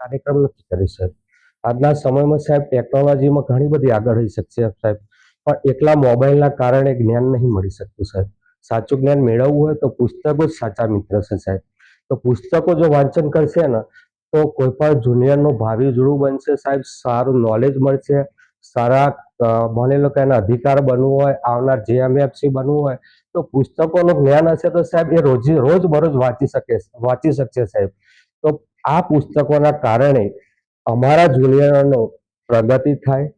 કાર્યક્રમ નથી કરી સાહેબ. આજના સમયમાં સાહેબ ટેકનોલોજીમાં ઘણી બધી આગળ થઈ શકશે સાહેબ. પણ એકલા મોબાઈલના કારણે જ્ઞાન નહીં મળી શકતું સાહેબ. સાચું જ્ઞાન મેળવવું હોય તો પુસ્તકો જ સાચા મિત્ર છે સાહેબ. તો પુસ્તકો જો વાંચન કરશે ને, તો કોઈ પણ જુનિયરનું ભાવિ જુડું બનશે સાહેબ, સારું નોલેજ મળશે. સારા માની લો કે એના અધિકાર બનવું હોય, આવનાર જેએમએફસી બનવું હોય, તો પુસ્તકોનું જ્ઞાન હશે તો સાહેબ એ રોજ રોજ બરોજ વાંચી શકે, વાંચી શકશે સાહેબ. આ પુસ્તકોના કારણે અમારા જુનિયરનો પ્રગતિ થાય,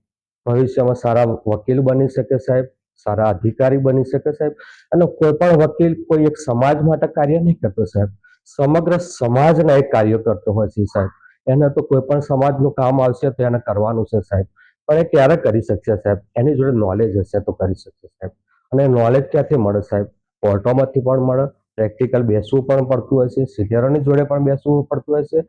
ભવિષ્યમાં સારા વકીલ બની શકે સાહેબ, સારા અધિકારી બની શકે સાહેબ, અને કોઈ પણ વકીલ કોઈ એક સમાજ માટે કાર્ય નહીં કરતો સાહેબ. સમગ્ર સમાજના એક કાર્ય કરતો હોય છે સાહેબ. એને તો કોઈ પણ સમાજનું કામ આવશે તો એને કરવાનું છે સાહેબ. પણ એ ક્યારે કરી શકશે સાહેબ? એની જોડે નોલેજ હશે તો કરી શકશે સાહેબ. અને નોલેજ ક્યાંથી મળે સાહેબ? કોર્ટોમાંથી પણ મળે પ્રેક્ટિકલ બેસવું પણ પડતું હોય છે સિનિયરોની જોડે પણ બેસવું પડતું હોય છે.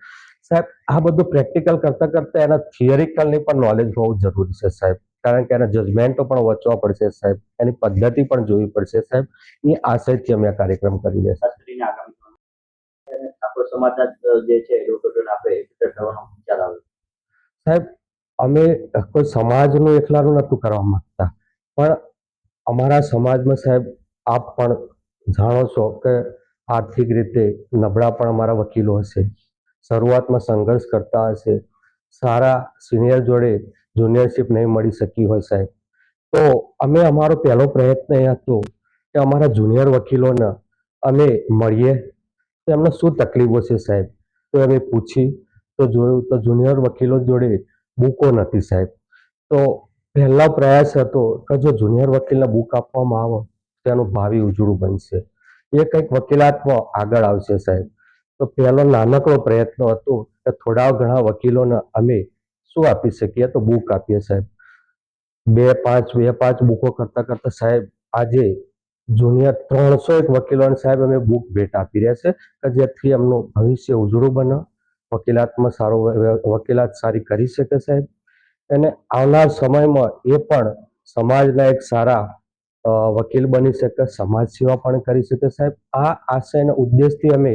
સાહેબ આ બધું પ્રેક્ટિકલ કરતા કરતા એના થિયરિકલની પણ નોલેજ હોવું જરૂરી છે સાહેબ. કારણ કે એના જજમેન્ટો પણ વચવા પડશે સાહેબ. એની પદ્ધતિ પણ જોવી પડશે સાહેબ. એ આશયથી અમે આ કાર્યક્રમ કરી રહ્યા આપણો સમાજના જે છે આપણે એકત્ર થવાનો વિચાર આવે. સાહેબ અમે કોઈ સમાજનું એકલાનું નહોતું કરવા માંગતા. પણ અમારા સમાજમાં સાહેબ આપ પણ જાણો છો કે આર્થિક રીતે નબળા પણ અમારા વકીલો હશે. શરૂઆતમાં સંઘર્ષ કરતા હશે. સારા સિનિયર જોડે જુનિયરશિપ નહીં મળી શકી હોય સાહેબ. તો અમે અમારો પહેલો પ્રયત્ન એ હતો કે અમારા જુનિયર વકીલોને અમે મળીએ. તો એમને શું તકલીફો છે સાહેબ? તો અમે પૂછી, તો જોયું તો જુનિયર વકીલો જોડે બુકો નથી સાહેબ. તો પહેલા પ્રયાસ હતો કે જો જુનિયર વકીલને બુક આપવામાં આવે તો એનું ભાવિ ઉજળું બનશે. એ કંઈક વકીલાતમાં આગળ આવશે સાહેબ. તો પહેલો નાનકડો પ્રયત્ન હતો કે થોડા ઘણા વકીલોને અમે શું આપી શકીએ? તો બુક આપીએ સાહેબ. બે પાંચ બે પાંચ બુકો કરતા કરતા સાહેબ આજે જુનિયર ત્રણસો એક વકીલોને સાહેબ અમે બુક ભેટ આપી રહ્યા છે કે જેથી એમનું ભવિષ્ય ઉજળું બને. વકીલાતમાં સારો વકીલાત સારી કરી શકે સાહેબ. અને આવનાર સમયમાં એ પણ સમાજના એક સારા વકીલ બની શકે, સમાજ સેવા પણ કરી શકે. સાહેબ, આ આશયના ઉદ્દેશથી અમે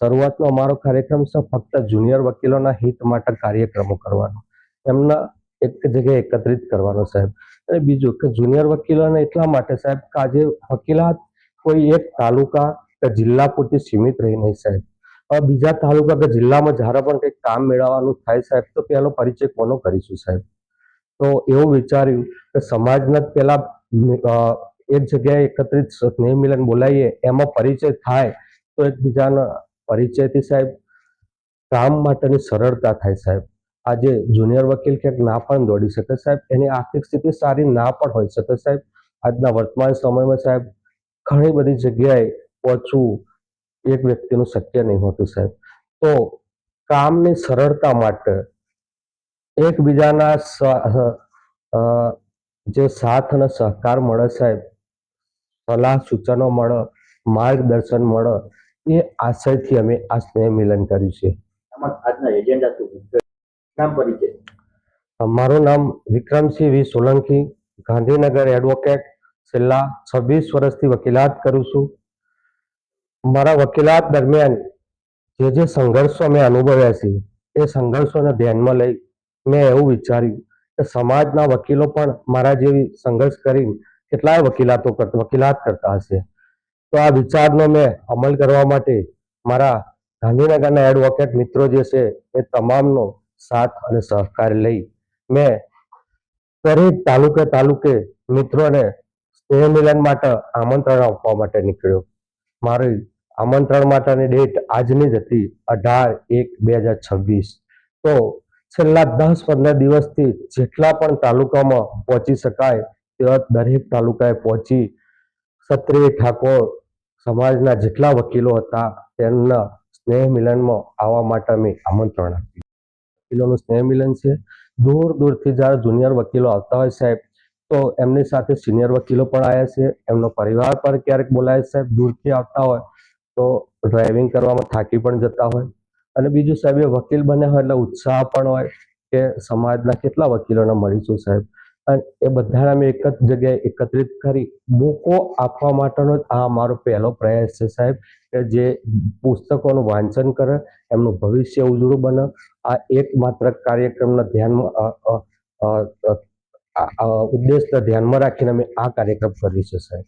શરૂઆતનો અમારો કાર્યક્રમ છે, ફક્ત જુનિયર વકીલોના હિત માટે કાર્યક્રમો કરવાનો. એમના એક જગ્યાએ એકત્રિત કરવાનો, સાહેબ. અને બીજું કે જુનિયર વકીલોને એટલા માટે, સાહેબ, કે આજે વકીલાત કોઈ એક તાલુકા કે જિલ્લા પૂરતી સીમિત રહી નહીં, સાહેબ. બીજા તાલુકા કે જિલ્લામાં જ્યારે પણ કંઈક કામ મેળવવાનું થાય, સાહેબ, તો પહેલો પરિચય કોનો કરીશું, સાહેબ? તો એવું વિચાર્યું કે સમાજના પહેલા એક જગ્યાએ એકત્રિત સ્નેહ મિલન બોલાવીએ એમાં પરિચય થાય, તો એકબીજાના પરિચયથી સાહેબ, કામ માટેની સરળતા થાય સાહેબ. આજે જુનિયર વકીલ ક્યાંક ના પણ દોડી શકે સાહેબ, એની આર્થિક સ્થિતિ સારી ના પણ હોઈ શકે સાહેબ. આજના વર્તમાન સમયમાં સાહેબ, ઘણી બધી જગ્યાએ પહોંચવું એક વ્યક્તિનું શક્ય નહીં હોતું સાહેબ. તો કામની સરળતા માટે એકબીજાના જે સાથ અને સહકાર મળે સાહેબ સલાહ સૂચનો મળે માર્ગદર્શન મળે એ આશયથી અમે આ સ્નેહ મિલન કર્યું છે. મારું નામ વિક્રમસિંહ વી. સોલંકી ગાંધીનગર એડવોકેટ છેલ્લા છવ્વીસ વર્ષથી વકીલાત કરું છું. મારા વકીલાત દરમિયાન જે જે સંઘર્ષો મેં અનુભવ્યા છે એ સંઘર્ષોને ધ્યાનમાં લઈ મેં એવું વિચાર્યું કે સમાજના વકીલો પણ મારા જેવી સંઘર્ષ કરી કેટલાય વકીલાતો કરતા વકીલાત કરતા હશે. તો આ વિચારનો મેં અમલ કરવા માટે મારા ગાંધીનગરના એડવોકેટ મિત્રો જે છે એ તમામનો સાથ અને સહકાર લઈ મેં દરેક તાલુકે તાલુકે મિત્રોને સ્નેહ માટે આમંત્રણ આપવા માટે નીકળ્યો. મારી આમંત્રણ માટેની ડેટ આજની જ હતી અઢાર એક બે હજાર છવ્વીસ. તો છેલ્લા દસ પંદર દિવસથી જેટલા પણ તાલુકામાં પહોંચી શકાય તેવા દરેક તાલુકાએ પહોંચી ક્ષત્રિય ઠાકોર સમાજના જેટલા વકીલો હતા તેમના સ્નેહ મિલનમાં આવવા માટે અમે આમંત્રણ આપ્યું વકીલોનું સ્નેહ મિલન છે. દૂર દૂરથી જ્યારે જુનિયર વકીલો આવતા હોય સાહેબ, તો એમની સાથે સિનિયર વકીલો પણ આવ્યા છે. એમનો પરિવાર પણ ક્યારેક બોલાય સાહેબ. દૂરથી આવતા હોય તો ડ્રાઇવિંગ કરવામાં થાકી પણ જતા હોય. અને બીજું સાહેબ એ વકીલ બન્યા હોય એટલે ઉત્સાહ પણ હોય કે સમાજના કેટલા વકીલોને મળીશું સાહેબ. અને એ બધાને અમે એક જ જગ્યાએ એકત્રિત કરી મોકો આપવા માટેનો આ અમારો પહેલો પ્રયાસ છે સાહેબ કે જે પુસ્તકોનું વાંચન કરે એમનું ભવિષ્ય ઉજળું બને. આ એકમાત્ર કાર્યક્રમના ધ્યાનમાં ઉદ્દેશને ધ્યાનમાં રાખીને અમે આ કાર્યક્રમ કરીશું છીએ સાહેબ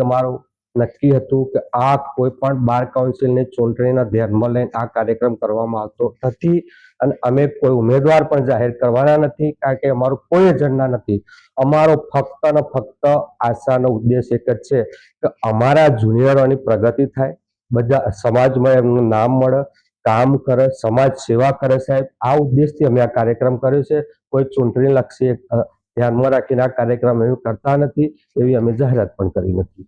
અમારું નક્કી હતું કે આ કોઈ પણ બાર કાઉન્સિલની ચૂંટણીના ધ્યાનમાં લઈને આ કાર્યક્રમ કરવામાં આવતો નથી અને અમે કોઈ ઉમેદવાર પણ જાહેર કરવાના નથી કારણ કે અમારું કોઈ એજન્ડા નથી. અમારો ફક્ત ને ફક્ત આશાનો ઉદ્દેશ એક જ છે કે અમારા જુનિયરોની પ્રગતિ થાય, બધા સમાજમાં એમનું નામ મળે, કામ કરે, સમાજ સેવા કરે સાહેબ. આ ઉદ્દેશથી અમે આ કાર્યક્રમ કર્યો છે. કોઈ ચૂંટણી લક્ષી ધ્યાનમાં રાખીને આ કાર્યક્રમ એવું કરતા નથી એવી અમે જાહેરાત પણ કરી નથી.